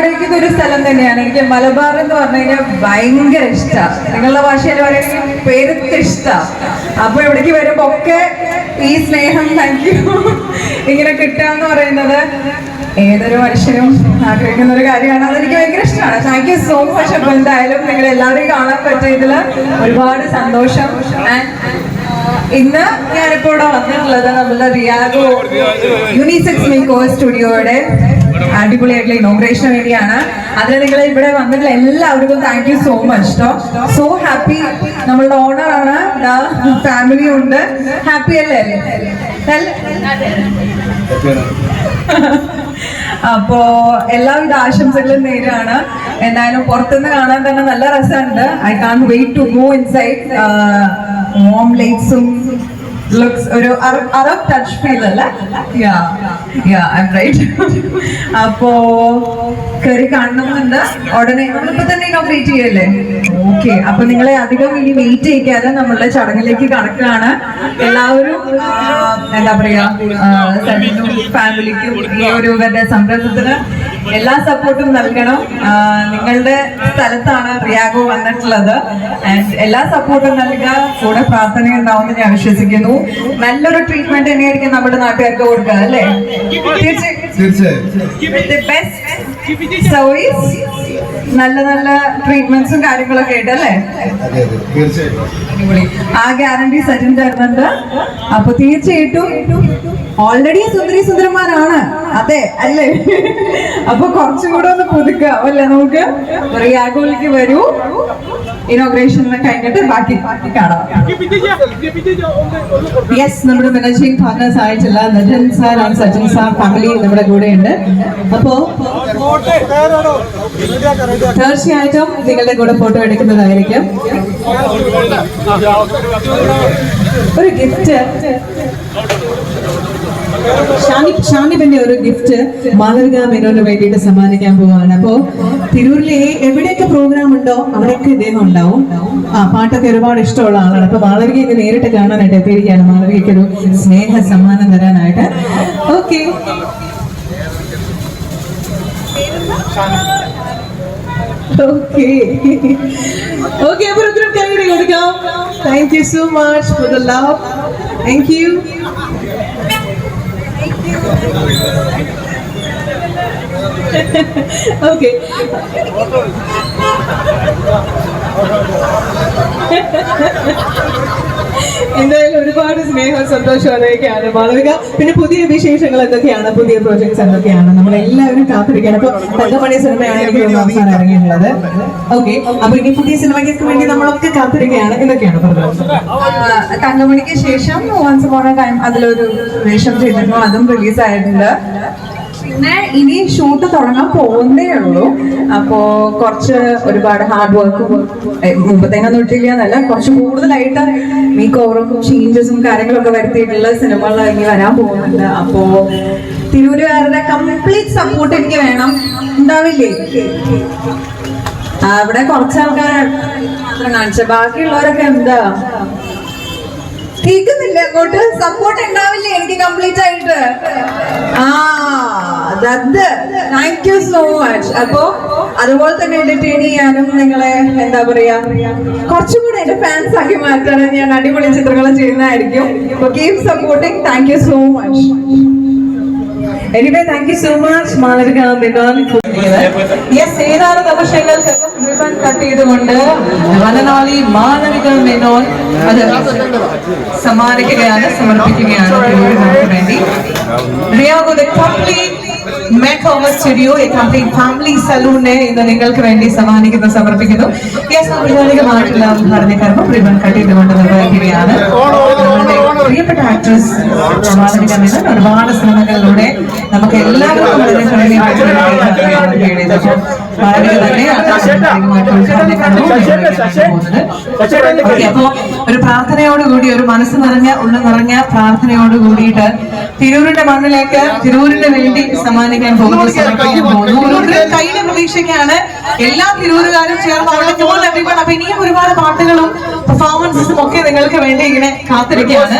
ആഗ്രഹിക്കുന്ന ഒരു സ്ഥലം തന്നെയാണ്. എനിക്ക് മലബാർ എന്ന് പറഞ്ഞു കഴിഞ്ഞാൽ ഭയങ്കര ഇഷ്ടമാണ് നിങ്ങളുടെ ഭാഷയിൽ പറയുകയാണെങ്കിൽ പേരത്ത് ഇഷ്ടമാണ് അപ്പൊ ഇവിടേക്ക് വരുമ്പോ ഒക്കെ ഈ സ്നേഹം താങ്ക് യു ഇങ്ങനെ കിട്ടുക എന്ന് പറയുന്നത് ഏതൊരു മനുഷ്യനും ആഗ്രഹിക്കുന്ന ഒരു കാര്യമാണ്. അതെനിക്ക് ഭയങ്കര ഇഷ്ടമാണ് താങ്ക് യു സോ മച്ച് അപ്പൊ എന്തായാലും നിങ്ങൾ എല്ലാവരെയും കാണാൻ പറ്റിയതിൽ ഒരുപാട് സന്തോഷം. ഇന്ന് ഞാനിപ്പോ ഇവിടെ വന്നിട്ടുള്ളത് നമ്മളുടെ റിയാഗോ യൂണിസെക്സ് മേക്കോ സ്റ്റുഡിയോയുടെ അടിപൊളിയായിട്ടുള്ള ഇനോഗ്രേഷന് വേണ്ടിയാണ്. അതിൽ നിങ്ങൾ ഇവിടെ വന്നിട്ടുള്ള എല്ലാവർക്കും താങ്ക് യു സോ മച്ച് കേട്ടോ സോ ഹാപ്പി നമ്മളുടെ ഓണർ ആണ്. ഫാമിലി ഉണ്ട്. ഹാപ്പി അല്ലേ? അപ്പോ എല്ലാവിധ ആശംസകളും നേരാണ് എന്തായാലും പുറത്തുനിന്ന് കാണാൻ തന്നെ നല്ല രസമുണ്ട്. I can't wait to go inside mom ലൈറ്റ്സും looks ഒരു അറബ് ടച്ച് ഫീൽ അല്ല? യാ അപ്പോ കയറി കാണണമെന്നുണ്ട്. ഉടനെ നമ്മളിപ്പോ തന്നെ ഇനോഗ്രേറ്റ് ചെയ്യല്ലേ? ഓക്കെ അപ്പൊ നിങ്ങളെ അധികം ഇനി വെയിറ്റ് ചെയ്യിക്കാതെ നമ്മളുടെ ചടങ്ങിലേക്ക് കടക്കുകയാണ്. എല്ലാവരും എന്താ പറയാ ഫാമിലിക്കും ഈ ഒരു ഇവരുടെ സംരംഭത്തിന് എല്ലാ സപ്പോർട്ടും നൽകണം. നിങ്ങളുടെ സ്ഥലത്താണ് റിയാഗോ വന്നിട്ടുള്ളത്. എല്ലാ സപ്പോർട്ടും നൽകുക. കൂടെ പ്രാർത്ഥന ഉണ്ടാവുമെന്ന് ഞാൻ വിശ്വസിക്കുന്നു. നല്ലൊരു ട്രീറ്റ്മെന്റ് തന്നെയായിരിക്കും നമ്മുടെ നാട്ടുകാർക്ക് കൊടുക്കുക അല്ലേ? തീർച്ചയായും തീർച്ചയായും ബെസ്റ്റ് സർവീസ് നല്ല നല്ല ട്രീറ്റ്മെന്റ്സും കാര്യങ്ങളൊക്കെ ആയിട്ട് അല്ലേ? അതെ അതെ. തീർച്ചയായും ആ ഗ്യാരണ്ടി സജിൻ തരുന്നുണ്ട്. അപ്പൊ തീർച്ചയായിട്ടും ഓൾറെഡി സുന്ദരി സുന്ദരന്മാരാണ്. അതെ അല്ലേ? അപ്പൊ കുറച്ചും കൂടെ ഒന്ന് പുതുക്കുക അല്ലേ നമുക്ക്? റിയാഗോളിക്ക് വരൂ. ഇനോഗ്രേഷൻ കഴിഞ്ഞിട്ട് ബാക്കി ബാക്കി കാണാം. യെസ് നമ്മുടെ മാനേജിംഗ് പാർട്ട്നേഴ്സ് ആയിട്ടുള്ള Najan sir and Sajin sir family നമ്മുടെ കൂടെ ഉണ്ട് അപ്പോ തീർച്ചയായിട്ടും നിങ്ങളുടെ കൂടെ ഫോട്ടോ എടുക്കുന്നതായിരിക്കും. ഒരു ഗിഫ്റ്റ് ഷാനി ഷാനിബിന്റെ ഒരു ഗിഫ്റ്റ് മാതൃക മേനോന് വേണ്ടിയിട്ട് സമ്മാനിക്കാൻ പോവാണ്. അപ്പോ തിരൂരിലെ എവിടെയൊക്കെ പ്രോഗ്രാം ഉണ്ടോ അവിടെയൊക്കെ ഇദ്ദേഹം ഉണ്ടാവും. ആ പാട്ടൊക്കെ ഒരുപാട് ഇഷ്ടമുള്ള ആളാണ്. അപ്പൊ മാളവികയൊക്കെ നേരിട്ട് കാണാനായിട്ട് എത്തിയിരിക്കുകയാണ്. മാളവികയ്ക്ക് ഒരു സ്നേഹ സമ്മാനം തരാനായിട്ട്. ഓക്കെ ഓക്കെ ഓക്കെ അപ്പൊ ഉത്തരം കൈയുടെ കൊടുക്കാം thank you so much for the love thank you okay എന്തായാലും ഒരുപാട് സ്നേഹം സന്തോഷം അതൊക്കെയാണ് മാളവിക പിന്നെ പുതിയ വിശേഷങ്ങൾ എന്തൊക്കെയാണ്? പുതിയ പ്രോജക്ട്സ് എന്തൊക്കെയാണ്? നമ്മൾ എല്ലാവരും കാത്തിരിക്കുകയാണ്. അപ്പൊ തങ്കമണി സിനിമയാണ് എനിക്ക് അവസാനം ഇറങ്ങിയിട്ടുള്ളത്. ഓക്കെ അപ്പൊ ഇനി പുതിയ സിനിമയ്ക്ക് വേണ്ടി നമ്മളൊക്കെ കാത്തിരിക്കുകയാണ്. എന്തൊക്കെയാണ് പറഞ്ഞത്? തങ്കമണിക്ക് ശേഷം വൺസ് ടൈം അതിലൊരു വേഷം ചെയ്തിരുന്നു. അതും റിലീസ് ആയിട്ടുണ്ട്. പിന്നെ ഇനി ഷൂട്ട് തുടങ്ങാൻ പോകുന്നേ ഉള്ളൂ. അപ്പോ കുറച്ച് ഒരുപാട് ഹാർഡ് വർക്ക് മുമ്പത്തേനൊന്നും ഇട്ടില്ല എന്നല്ല കുറച്ച് കൂടുതലായിട്ട് മേക്ക് ഓവറും ചേഞ്ചസും കാര്യങ്ങളൊക്കെ വരുത്തിയിട്ടുള്ള സിനിമകൾ ഇനി വരാൻ പോകുന്നുണ്ട്. അപ്പോ തിരൂരുകാരുടെ കംപ്ലീറ്റ് സപ്പോർട്ട് എനിക്ക് വേണം. ഉണ്ടാവില്ലേ? അവിടെ കുറച്ച് ആൾക്കാർ മാത്രം കാണിച്ച ബാക്കിയുള്ളവരൊക്കെ എന്താ? കേൾക്കുന്നില്ല അങ്ങോട്ട്. സപ്പോർട്ട് ഉണ്ടാവില്ലേ? എനിക്ക് കംപ്ലീറ്റ് ആയിട്ട്. ആ താങ്ക് യു സോ മച്ച് അപ്പോ അതുപോലെ തന്നെ എന്റർടൈൻ ചെയ്യാനും നിങ്ങളെ എന്താ പറയാ കുറച്ചും കൂടെ എന്റെ ഫാൻസ് ആക്കി മാറ്റാനും ഞാൻ അടിപൊളി ചിത്രങ്ങൾ ചെയ്യുന്നതായിരിക്കും. Keep supporting thank you so much anyway thank you so much Menon yes വനനാളി Malavika Menon അത് സമ്മാനിക്കുകയാണ് സമർപ്പിക്കുകയാണ്. വേണ്ടി റിയാഗോ the complete makeover studio a complete family സലൂണിനെ ഇന്ന് നിങ്ങൾക്ക് വേണ്ടി സമ്മാനിക്കുന്ന സമർപ്പിക്കുന്നു. യെസ് ഔപചാരികമായിട്ടുള്ള ഉദ്ഘാടന കർമ്മം റിബൺ കട്ട് ചെയ്തുകൊണ്ട് നിർവഹിക്കുകയാണ് പ്രിയപ്പെട്ട ആക്ട്രസ് മാളവിക മേനോൻ ഒരുപാട് സിനിമകളിലൂടെ നമുക്ക് എല്ലാവർക്കും വളരെ അപ്പോ ഒരു അപ്പൊ ഒരു പ്രാർത്ഥനയോടുകൂടി ഒരു മനസ്സ് നിറഞ്ഞ ഉള്ള നിറഞ്ഞ പ്രാർത്ഥനയോട് കൂടിയിട്ട് തിരൂരിന്റെ മണ്ണിലേക്ക് തിരൂരിന്റെ വേണ്ടി സമ്മാനിക്കാൻ പോകുന്നു ഓരോരുത്തരും കയ്യിലെ പ്രതീക്ഷയ്ക്കാണ് എല്ലാ തിരൂരുകാരും ചേർന്ന് അവിടെ മൂന്ന് എപ്പിമാണ് അപ്പൊ ഇനിയും ഒരുപാട് പാട്ടുകളും പെർഫോമൻസും ഒക്കെ നിങ്ങൾക്ക് വേണ്ടി ഇങ്ങനെ കാത്തിരിക്കുകയാണ്.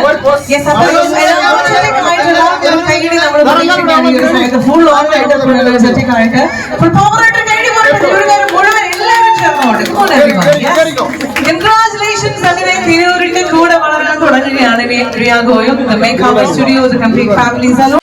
ഫുൾ ഓൺ ആയിട്ട് ഫുൾ പവർ ആയിട്ട് Priya Goyal, the Make House Studio, the complete families alone.